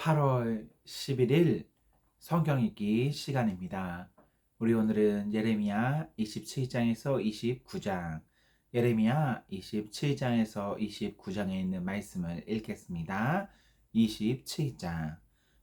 8월 11일 성경 읽기 시간입니다. 우리 오늘은 예레미야 27장에서 29장, 예레미야 27장에서 29장에 있는 말씀을 읽겠습니다. 27장.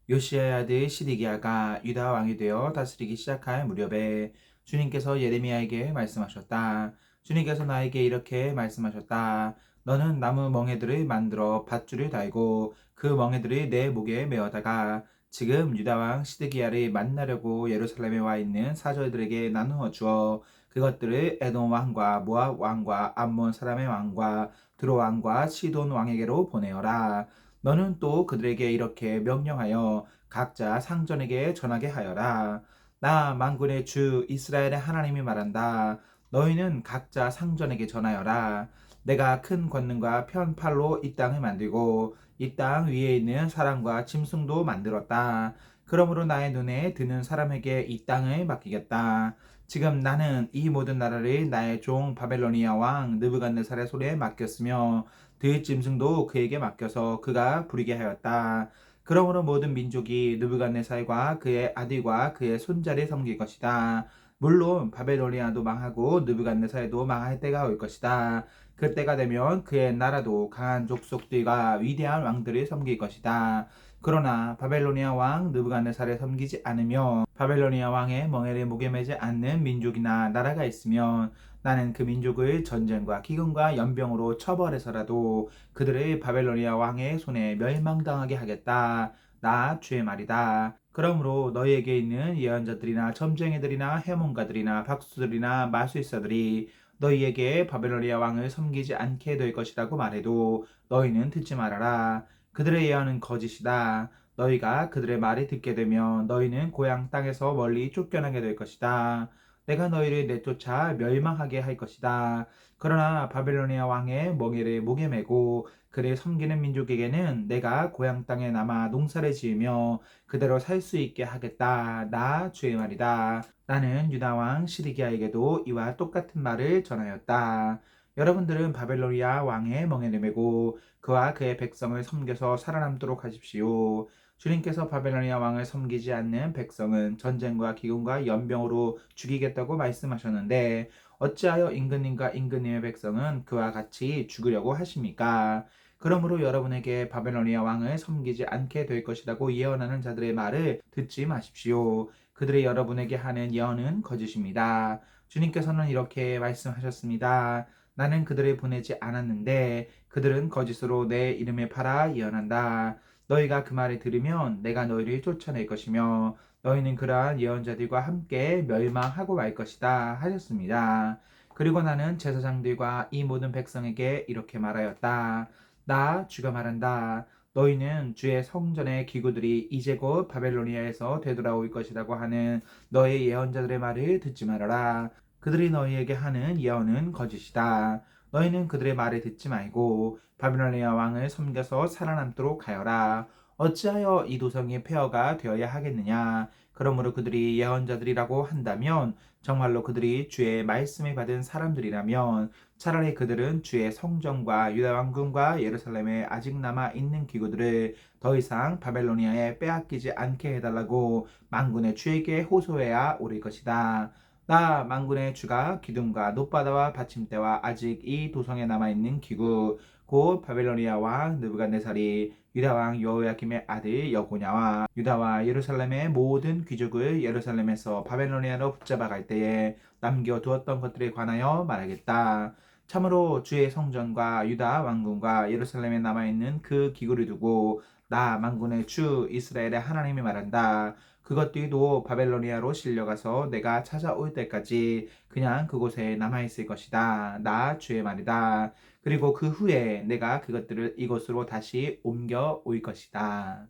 요시아의 아들 시디기야가 유다 왕이 되어 다스리기 시작할 무렵에 주님께서 예레미야에게 말씀하셨다. 주님께서 나에게 이렇게 말씀하셨다. 너는 나무 멍에들을 만들어 밧줄을 달고 그 멍에들을 내 목에 메어다가 지금 유다왕 시드기야를 만나려고 예루살렘에 와 있는 사절들에게 나누어 주어 그것들을 에돔 왕과 모압 왕과 암몬 사람의 왕과 드로 왕과 시돈 왕에게로 보내어라. 너는 또 그들에게 이렇게 명령하여 각자 상전에게 전하게 하여라. 나 만군의 주 이스라엘의 하나님이 말한다. 너희는 각자 상전에게 전하여라. 내가 큰 권능과 편팔로 이 땅을 만들고 이 땅 위에 있는 사람과 짐승도 만들었다. 그러므로 나의 눈에 드는 사람에게 이 땅을 맡기겠다. 지금 나는 이 모든 나라를 나의 종 바벨로니아 왕 느부갓네살의 손에 맡겼으며 들 짐승도 그에게 맡겨서 그가 부리게 하였다. 그러므로 모든 민족이 느부갓네살과 그의 아들과 그의 손자를 섬길 것이다. 물론 바벨로니아도 망하고 느부갓네살도 망할 때가 올 것이다. 그때가 되면 그의 나라도 강한 족속들과 위대한 왕들을 섬길 것이다. 그러나 바벨로니아 왕 느부갓네살을 섬기지 않으며 바벨로니아 왕의 멍에를 목에 매지 않는 민족이나 나라가 있으면 나는 그 민족을 전쟁과 기근과 연병으로 처벌해서라도 그들을 바벨로니아 왕의 손에 멸망당하게 하겠다. 나 주의 말이다. 그러므로 너희에게 있는 예언자들이나 점쟁이들이나 해몽가들이나 박수들이나 마술사들이 너희에게 바벨로니아 왕을 섬기지 않게 될 것이라고 말해도 너희는 듣지 말아라. 그들의 예언은 거짓이다. 너희가 그들의 말을 듣게 되면 너희는 고향 땅에서 멀리 쫓겨나게 될 것이다. 내가 너희를 내쫓아 멸망하게 할 것이다. 그러나 바벨로니아 왕의 멍에를 목에 메고 그를 섬기는 민족에게는 내가 고향 땅에 남아 농사를 지으며 그대로 살 수 있게 하겠다. 나 주의 말이다. 나는 유다 왕 시리기아에게도 이와 똑같은 말을 전하였다. 여러분들은 바벨로니아 왕의 멍에를 메고 그와 그의 백성을 섬겨서 살아남도록 하십시오. 주님께서 바벨로니아 왕을 섬기지 않는 백성은 전쟁과 기근과 연병으로 죽이겠다고 말씀하셨는데 어찌하여 임금님과 임금님의 백성은 그와 같이 죽으려고 하십니까? 그러므로 여러분에게 바벨로니아 왕을 섬기지 않게 될 것이라고 예언하는 자들의 말을 듣지 마십시오. 그들이 여러분에게 하는 예언은 거짓입니다. 주님께서는 이렇게 말씀하셨습니다. 나는 그들을 보내지 않았는데 그들은 거짓으로 내 이름에 팔아 예언한다. 너희가 그 말을 들으면 내가 너희를 쫓아낼 것이며 너희는 그러한 예언자들과 함께 멸망하고 말 것이다 하셨습니다. 그리고 나는 제사장들과 이 모든 백성에게 이렇게 말하였다. 나 주가 말한다. 너희는 주의 성전의 기구들이 이제 곧 바벨로니아에서 되돌아올 것이라고 하는 너의 예언자들의 말을 듣지 말아라. 그들이 너희에게 하는 예언은 거짓이다. 너희는 그들의 말을 듣지 말고 바빌로니아 왕을 섬겨서 살아남도록 하여라. 어찌하여 이 도성이 폐허가 되어야 하겠느냐? 그러므로 그들이 예언자들이라고 한다면 정말로 그들이 주의 말씀을 받은 사람들이라면 차라리 그들은 주의 성전과 유다 왕궁과 예루살렘에 아직 남아 있는 기구들을 더 이상 바벨로니아에 빼앗기지 않게 해달라고 망군의 주에게 호소해야 옳을 것이다. 나 망군의 주가 기둥과 높바다와 받침대와 아직 이 도성에 남아 있는 기구 곧 바벨로니아 왕 느부갓네살이 유다 왕 여호야김의 아들 여고냐와 유다와 예루살렘의 모든 귀족을 예루살렘에서 바벨로니아로 붙잡아 갈 때에 남겨두었던 것들에 관하여 말하겠다. 참으로 주의 성전과 유다 왕궁과 예루살렘에 남아 있는 그 기구를 두고 나 만군의 주 이스라엘의 하나님이 말한다. 그것들도 바벨로니아로 실려가서 내가 찾아올 때까지 그냥 그곳에 남아있을 것이다. 나 주의 말이다. 그리고 그 후에 내가 그것들을 이곳으로 다시 옮겨 올 것이다.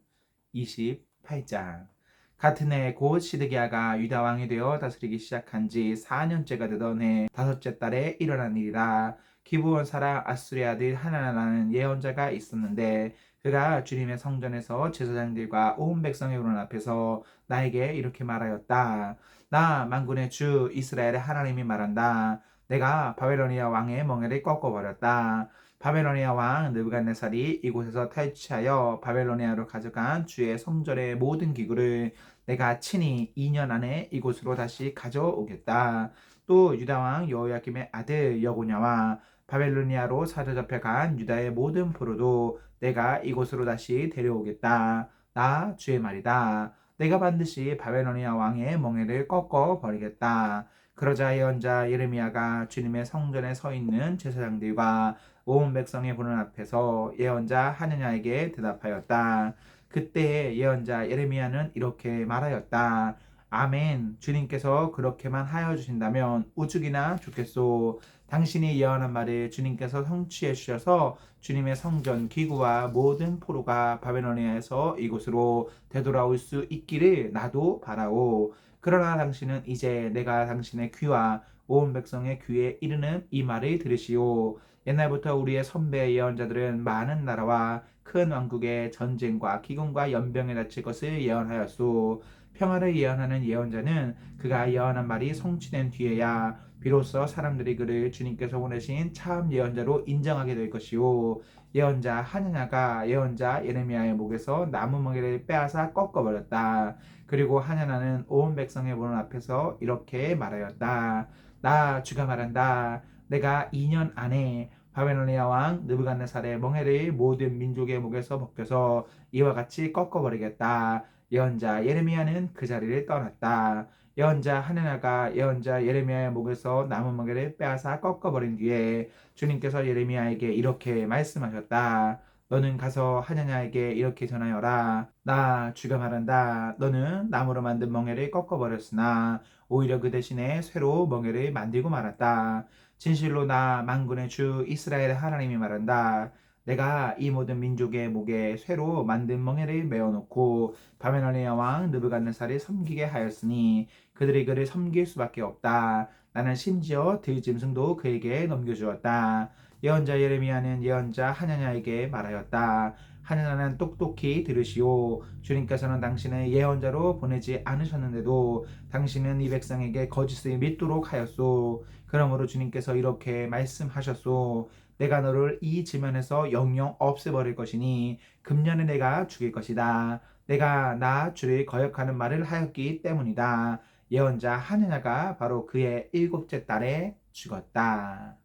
28장 같은 해 곧 시드기야가 유다 왕이 되어 다스리기 시작한 지 4년째가 되던 해 다섯째 달에 일어난 일이라 기브온 사람 아수리 아들 하나나라는 예언자가 있었는데 그가 주님의 성전에서 제사장들과 온 백성의 의론 앞에서 나에게 이렇게 말하였다. 나 만군의 주 이스라엘의 하나님이 말한다. 내가 바벨로니아 왕의 멍에를 꺾어버렸다. 바벨로니아 왕 느부갓네살이 이곳에서 탈취하여 바벨로니아로 가져간 주의 성전의 모든 기구를 내가 친히 2년 안에 이곳으로 다시 가져오겠다. 또 유다 왕 여호야김의 아들 여고냐와 바벨로니아로 사로잡혀간 유다의 모든 포로도 내가 이곳으로 다시 데려오겠다. 나 주의 말이다. 내가 반드시 바벨로니아 왕의 멍에를 꺾어 버리겠다. 그러자 예언자 예레미야가 주님의 성전에 서 있는 제사장들과 온 백성의 보는 앞에서 예언자 하느냐에게 대답하였다. 그때 예언자 예레미야는 이렇게 말하였다. 아멘. 주님께서 그렇게만 하여 주신다면 우죽이나 좋겠소. 당신이 예언한 말을 주님께서 성취해 주셔서 주님의 성전 기구와 모든 포로가 바벨로니아에서 이곳으로 되돌아올 수 있기를 나도 바라오. 그러나 당신은 이제 내가 당신의 귀와 온 백성의 귀에 이르는 이 말을 들으시오. 옛날부터 우리의 선배 예언자들은 많은 나라와 큰 왕국의 전쟁과 기근과 연병에 다칠 것을 예언하였소. 평화를 예언하는 예언자는 그가 예언한 말이 성취된 뒤에야 비로소 사람들이 그를 주님께서 보내신 참 예언자로 인정하게 될 것이요. 예언자 하느냐가 예언자 예레미야의 목에서 나무 멍에를 빼앗아 꺾어버렸다. 그리고 하느냐는 온 백성의 보는 앞에서 이렇게 말하였다. 나 주가 말한다. 내가 2년 안에 바벨로니아 왕 느부갓네살의 멍에를 모든 민족의 목에서 벗겨서 이와 같이 꺾어버리겠다. 예언자 예레미야는 그 자리를 떠났다. 예언자 하느냐가 예언자 예레미야의 목에서 나무 멍에를 빼앗아 꺾어버린 뒤에 주님께서 예레미야에게 이렇게 말씀하셨다. 너는 가서 하느냐에게 이렇게 전하여라. 나 주가 말한다. 너는 나무로 만든 멍에를 꺾어버렸으나 오히려 그 대신에 쇠로 멍에를 만들고 말았다. 진실로 나 만군의 주 이스라엘 하나님이 말한다. 내가 이 모든 민족의 목에 쇠로 만든 멍에를 메어놓고 바벨로니아 왕 느부갓네살을 섬기게 하였으니 그들이 그를 섬길 수밖에 없다. 나는 심지어 들짐승도 그에게 넘겨주었다. 예언자 예레미야는 예언자 하냐냐에게 말하였다. 하느냐는 똑똑히 들으시오. 주님께서는 당신을 예언자로 보내지 않으셨는데도 당신은 이 백성에게 거짓을 믿도록 하였소. 그러므로 주님께서 이렇게 말씀하셨소. 내가 너를 이 지면에서 영영 없애버릴 것이니 금년에 내가 죽일 것이다. 내가 나 주를 거역하는 말을 하였기 때문이다. 예언자 하느냐가 바로 그의 일곱째 딸에 죽었다.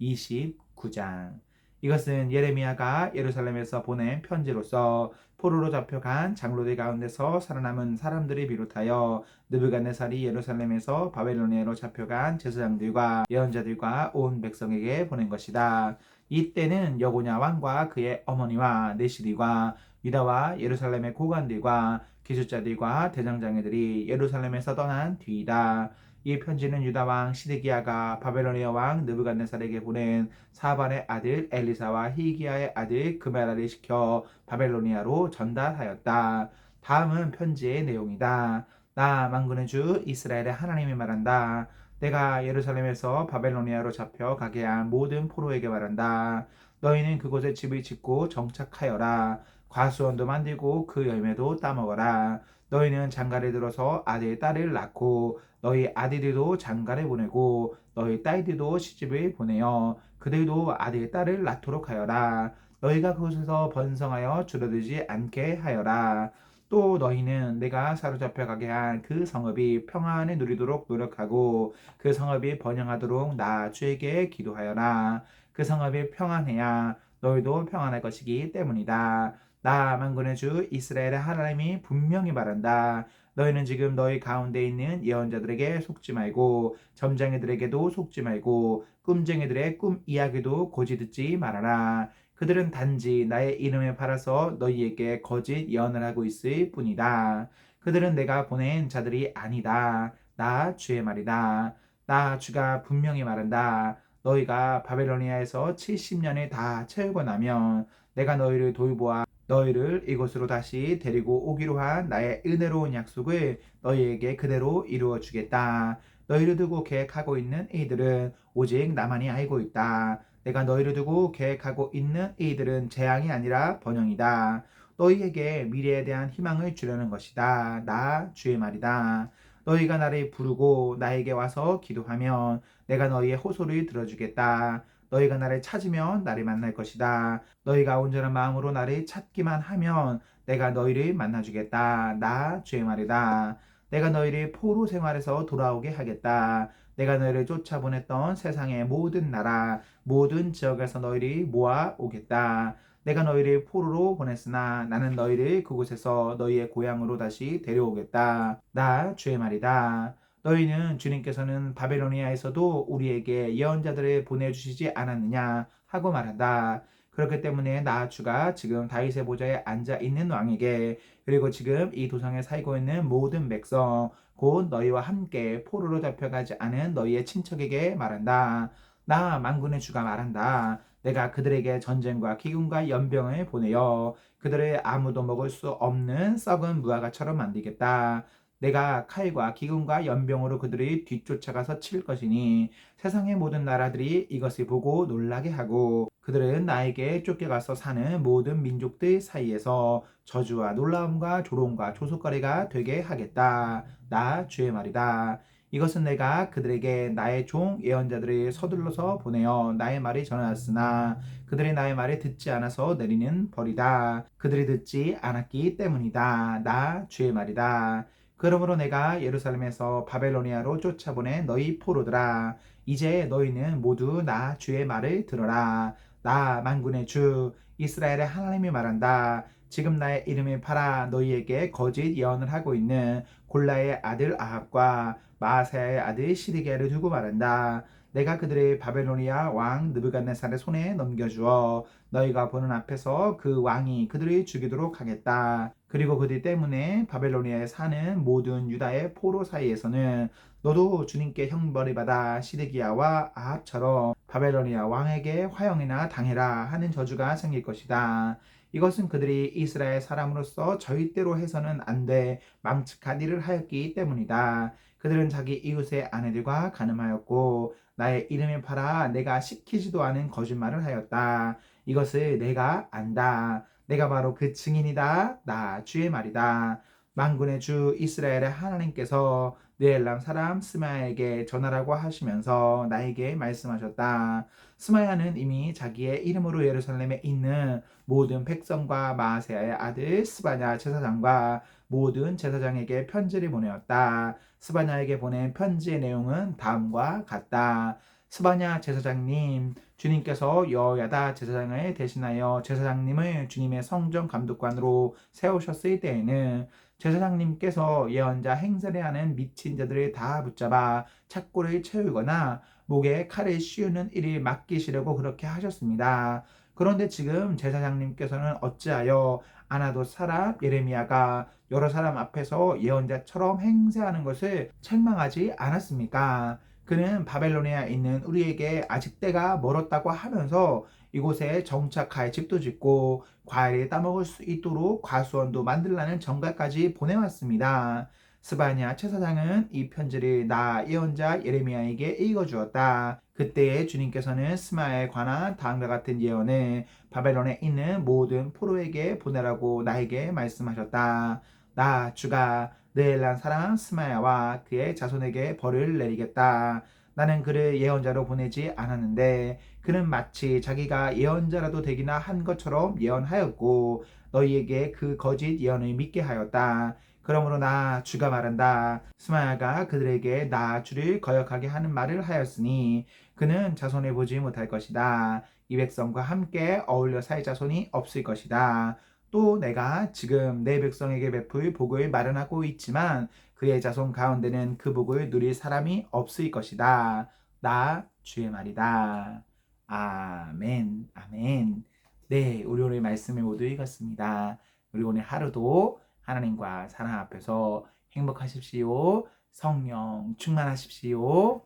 29장 이것은 예레미야가 예루살렘에서 보낸 편지로서 포로로 잡혀간 장로들 가운데서 살아남은 사람들을 비롯하여 느부갓네살이 예루살렘에서 바벨로니아로 잡혀간 제사장들과 예언자들과 온 백성에게 보낸 것이다. 이때는 여고냐 왕과 그의 어머니와 네시리와 유다와 예루살렘의 고관들과 기술자들과 대장장애들이 예루살렘에서 떠난 뒤이다. 이 편지는 유다 왕 시드기야가 바벨로니아 왕 느부갓네살에게 보낸 사반의 아들 엘리사와 히기야의 아들 그메라를 시켜 바벨로니아로 전달하였다. 다음은 편지의 내용이다. 나 만군의 주 이스라엘의 하나님이 말한다. 내가 예루살렘에서 바벨로니아로 잡혀 가게 한 모든 포로에게 말한다. 너희는 그곳에 집을 짓고 정착하여라. 과수원도 만들고 그 열매도 따먹어라. 너희는 장가를 들어서 아들, 딸을 낳고 너희 아들들도 장가를 보내고 너희 딸들도 시집을 보내어 그들도 아들, 딸을 낳도록 하여라. 너희가 그곳에서 번성하여 줄어들지 않게 하여라. 또 너희는 내가 사로잡혀 가게 한 그 성읍이 평안을 누리도록 노력하고 그 성읍이 번영하도록 나 주에게 기도하여라. 그 성읍이 평안해야 너희도 평안할 것이기 때문이다. 나 만군의 주 이스라엘의 하나님이 분명히 말한다. 너희는 지금 너희 가운데 있는 예언자들에게 속지 말고 점쟁이들에게도 속지 말고 꿈쟁이들의 꿈 이야기도 고지 듣지 말아라. 그들은 단지 나의 이름에 팔아서 너희에게 거짓 예언을 하고 있을 뿐이다. 그들은 내가 보낸 자들이 아니다. 나 주의 말이다. 나 주가 분명히 말한다. 너희가 바벨로니아에서 70년을 다 채우고 나면 내가 너희를 돌보아 너희를 이곳으로 다시 데리고 오기로 한 나의 은혜로운 약속을 너희에게 그대로 이루어 주겠다. 너희를 두고 계획하고 있는 이들은 오직 나만이 알고 있다. 내가 너희를 두고 계획하고 있는 이들은 재앙이 아니라 번영이다. 너희에게 미래에 대한 희망을 주려는 것이다. 나 주의 말이다. 너희가 나를 부르고 나에게 와서 기도하면 내가 너희의 호소를 들어주겠다. 너희가 나를 찾으면 나를 만날 것이다. 너희가 온전한 마음으로 나를 찾기만 하면 내가 너희를 만나주겠다. 나 주의 말이다. 내가 너희를 포로 생활에서 돌아오게 하겠다. 내가 너희를 쫓아보냈던 세상의 모든 나라, 모든 지역에서 너희를 모아 오겠다. 내가 너희를 포로로 보냈으나 나는 너희를 그곳에서 너희의 고향으로 다시 데려오겠다. 나 주의 말이다. 너희는 주님께서는 바벨로니아에서도 우리에게 예언자들을 보내주시지 않았느냐 하고 말한다. 그렇기 때문에 나 주가 지금 다윗의 보좌에 앉아 있는 왕에게 그리고 지금 이 도성에 살고 있는 모든 백성 곧 너희와 함께 포로로 잡혀가지 않은 너희의 친척에게 말한다. 나 만군의 주가 말한다. 내가 그들에게 전쟁과 기근과 연병을 보내어 그들을 아무도 먹을 수 없는 썩은 무화과처럼 만들겠다. 내가 칼과 기근과 연병으로 그들이 뒤쫓아가서 칠 것이니 세상의 모든 나라들이 이것을 보고 놀라게 하고 그들은 나에게 쫓겨가서 사는 모든 민족들 사이에서 저주와 놀라움과 조롱과 조속거리가 되게 하겠다. 나 주의 말이다. 이것은 내가 그들에게 나의 종 예언자들을 서둘러서 보내어 나의 말을 전하였으나 그들이 나의 말을 듣지 않아서 내리는 벌이다. 그들이 듣지 않았기 때문이다. 나 주의 말이다. 그러므로 내가 예루살렘에서 바벨로니아로 쫓아보낸 너희 포로들아 이제 너희는 모두 나 주의 말을 들어라. 나 만군의 주 이스라엘의 하나님이 말한다. 지금 나의 이름을 팔아 너희에게 거짓 예언을 하고 있는 골라의 아들 아합과 마사야의 아들 시드기야를 두고 말한다. 내가 그들의 바벨로니아 왕 느부갓네살의 손에 넘겨주어 너희가 보는 앞에서 그 왕이 그들을 죽이도록 하겠다. 그리고 그들 때문에 바벨로니아에 사는 모든 유다의 포로 사이에서는 너도 주님께 형벌을 받아 시드기야와 아합처럼 바벨로니아 왕에게 화형이나 당해라 하는 저주가 생길 것이다. 이것은 그들이 이스라엘 사람으로서 절대로 해서는 안 돼 망측한 일을 하였기 때문이다. 그들은 자기 이웃의 아내들과 가늠하였고 나의 이름을 팔아 내가 시키지도 않은 거짓말을 하였다. 이것을 내가 안다. 내가 바로 그 증인이다. 나 주의 말이다. 만군의 주 이스라엘의 하나님께서 느엘람 사람 스마야에게 전하라고 하시면서 나에게 말씀하셨다. 스마야는 이미 자기의 이름으로 예루살렘에 있는 모든 백성과 마세야의 아들 스바냐 제사장과 모든 제사장에게 편지를 보내었다. 스바냐에게 보낸 편지의 내용은 다음과 같다. 스바냐 제사장님, 주님께서 여야다 제사장을 대신하여 제사장님을 주님의 성전 감독관으로 세우셨을 때에는 제사장님께서 예언자 행세례하는 미친 자들을 다 붙잡아 착고를 채우거나 목에 칼을 씌우는 일을 맡기시려고 그렇게 하셨습니다. 그런데 지금 제사장님께서는 어찌하여 아나도 사람 예레미야가 여러 사람 앞에서 예언자처럼 행세하는 것을 책망하지 않았습니까? 그는 바벨로니아에 있는 우리에게 아직 때가 멀었다고 하면서 이곳에 정착할 집도 짓고 과일을 따먹을 수 있도록 과수원도 만들라는 정가까지 보내왔습니다. 스바냐 최사장은 이 편지를 나 예언자 예레미야에게 읽어주었다. 그때에 주님께서는 스마에 관한 다음과 같은 예언을 바벨론에 있는 모든 포로에게 보내라고 나에게 말씀하셨다. 나 주가 느엘란 사람 스마야와 그의 자손에게 벌을 내리겠다. 나는 그를 예언자로 보내지 않았는데 그는 마치 자기가 예언자라도 되기나 한 것처럼 예언하였고 너희에게 그 거짓 예언을 믿게 하였다. 그러므로 나 주가 말한다. 스마야가 그들에게 나 주를 거역하게 하는 말을 하였으니 그는 자손을 보지 못할 것이다. 이 백성과 함께 어울려 살 자손이 없을 것이다. 또 내가 지금 내 백성에게 베풀 복을 마련하고 있지만 그의 자손 가운데는 그 복을 누릴 사람이 없을 것이다. 나 주의 말이다. 아멘, 아멘. 네, 우리 오늘 말씀을 모두 읽었습니다. 우리 오늘 하루도 하나님과 사랑 앞에서 행복하십시오. 성령 충만하십시오.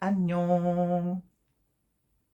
안녕.